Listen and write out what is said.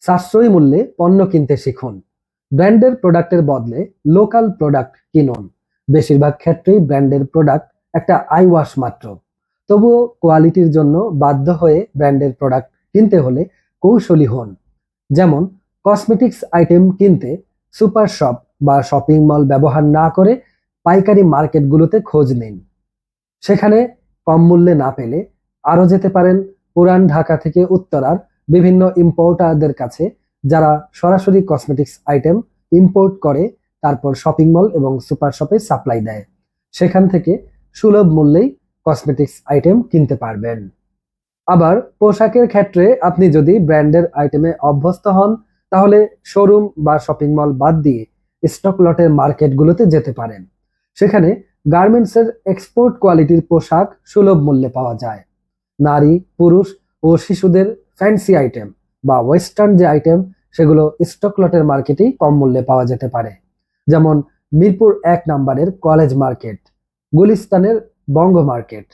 সাশ্রয়ী মূল্যে পণ্য কিনতে শিখুন। ব্র্যান্ডের প্রোডাক্টের বদলে লোকাল প্রোডাক্ট কিনুন। বেশিরভাগ ক্ষেত্রেই ব্র্যান্ডের প্রোডাক্ট একটা আই ওয়াশ মাত্র। তবুও কোয়ালিটির জন্য বাধ্য হয়ে ব্র্যান্ডের প্রোডাক্ট কিনতে হলে কৌশলী হন। যেমন, কসমেটিক্স আইটেম কিনতে সুপার শপ বা শপিং মল ব্যবহার না করে পাইকারি মার্কেটগুলোতে খোঁজ নিন। সেখানে কম মূল্যে না পেলে আরও যেতে পারেন পুরান ঢাকা থেকে উত্তরার বিভিন্ন ইম্পোর্টারদের কাছে যারা সরাসরি কসমেটিক্স আইটেম ইম্পোর্ট করে, তারপর শপিং মল এবং সুপার শপে সাপ্লাই দেয়। সেখান থেকে সুলভ মূল্যেই কসমেটিক্স আইটেম কিনতে পারবেন। আবার পোশাকের ক্ষেত্রে আপনি যদি ব্র্যান্ডের আইটেমে অভ্যস্ত হন, তাহলে শোরুম বা শপিং মল বাদ দিয়ে স্টক লটের মার্কেটগুলোতে যেতে পারেন। সেখানে গার্মেন্টসের এক্সপোর্ট কোয়ালিটির পোশাক সুলভ মূল্যে পাওয়া যায়। নারী, পুরুষ ও শিশুদের ফ্যান্সি আইটেম বা ওয়েস্টার্ন যে আইটেম সেগুলো স্টক লটের মার্কেটেই কম মূল্যে পাওয়া যেতে পারে। যেমন মিরপুর এক নম্বরের কলেজ মার্কেট গুলিস্তানের বঙ্গ মার্কেট